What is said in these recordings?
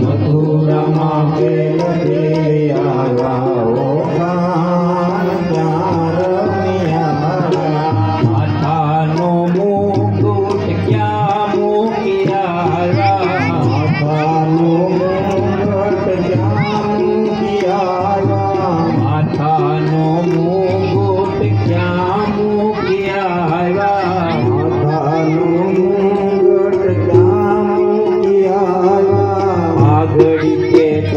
મથુરા માં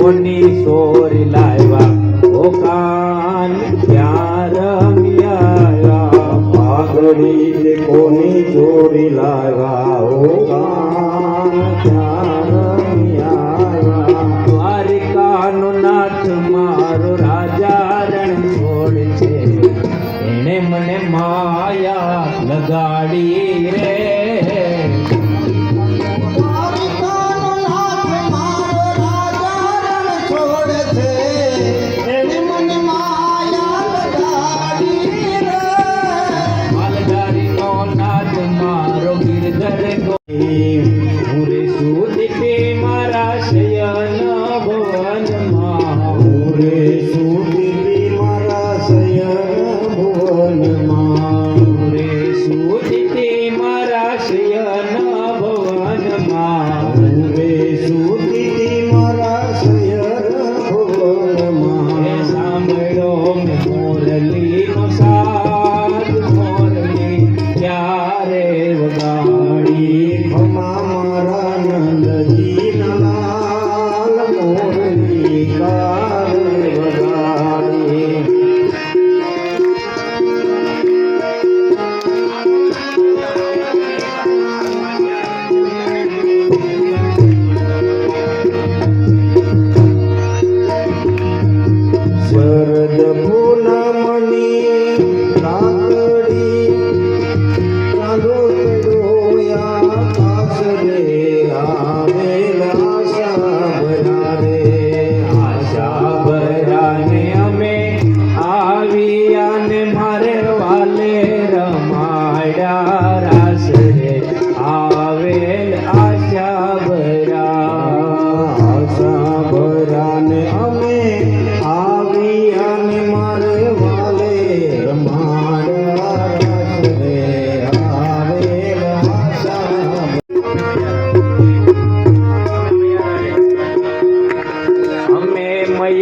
સોની સોર લાવ્યા. ઓ કાન ત્યાં રમ્યા? પાઘડી કોની ચોરી લાવ્યા? ઓ કાન ત્યાં રમ્યા? દ્વારિકાનો મારો રાજા રણ છે. એણે મને માયા લગાડી રે.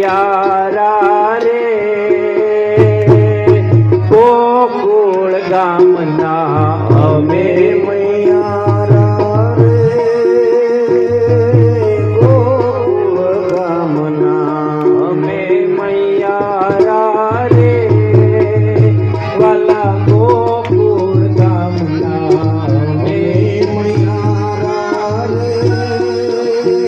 યારા રે ગોકુળ ગામ